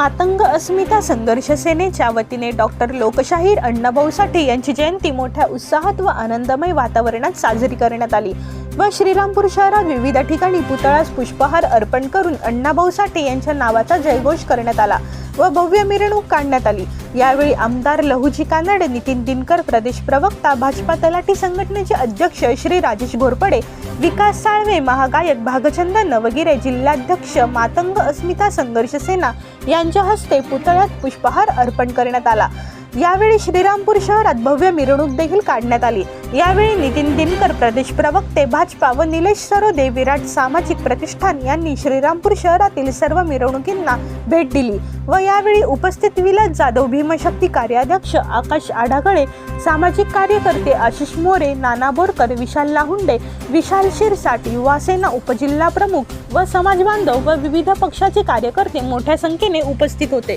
मातंग अस्मिता संघर्ष सेनेच्या वतीने डॉक्टर लोकशाहीर अण्णाभाऊ साठे यांची जयंती मोठ्या उत्साहात व आनंदमय वातावरणात साजरी करण्यात आली. व श्रीरामपूर शहरात विविध ठिकाणी पुतळ्यास पुष्पहार अर्पण करून अण्णाभाऊ साठे यांच्या नावाचा जयघोष करण्यात आला. व भव्य मिरवणूक काढण्यात आली. यावेळी आमदार लहुजी कानडे नितीन दिनकर प्रदेश प्रवक्ता भाजपा तलाठी संघटनेचे अध्यक्ष श्री राजेश घोरपडे विकास साळवे महागायक भागचंदन वगैरे जिल्हाध्यक्ष मातंग अस्मिता संघर्ष सेना यांच्या हस्ते पुतळ्यात पुष्पहार अर्पण करण्यात आला. यावेळी श्रीरामपूर शहरात भव्य मिरवणूक देखील काढण्यात आली. यावेळी नितीन दिनकर प्रदेश प्रवक्ते भाजपा व निलेश सरोदे विराट सामाजिक प्रतिष्ठान यांनी श्रीरामपूर शहरातील सर्व मिरवणुकींना भेट दिली व यावेळी उपस्थित विलास जाधव भीमशक्ती कार्याध्यक्ष आकाश आढागळे सामाजिक कार्यकर्ते आशिष मोरे नाना बोरकर विशाल लाहुंडे विशाल शिरसाटी युवासेना उपजिल्हा प्रमुख व समाज बांधव व विविध पक्षाचे कार्यकर्ते मोठ्या संख्येने उपस्थित होते.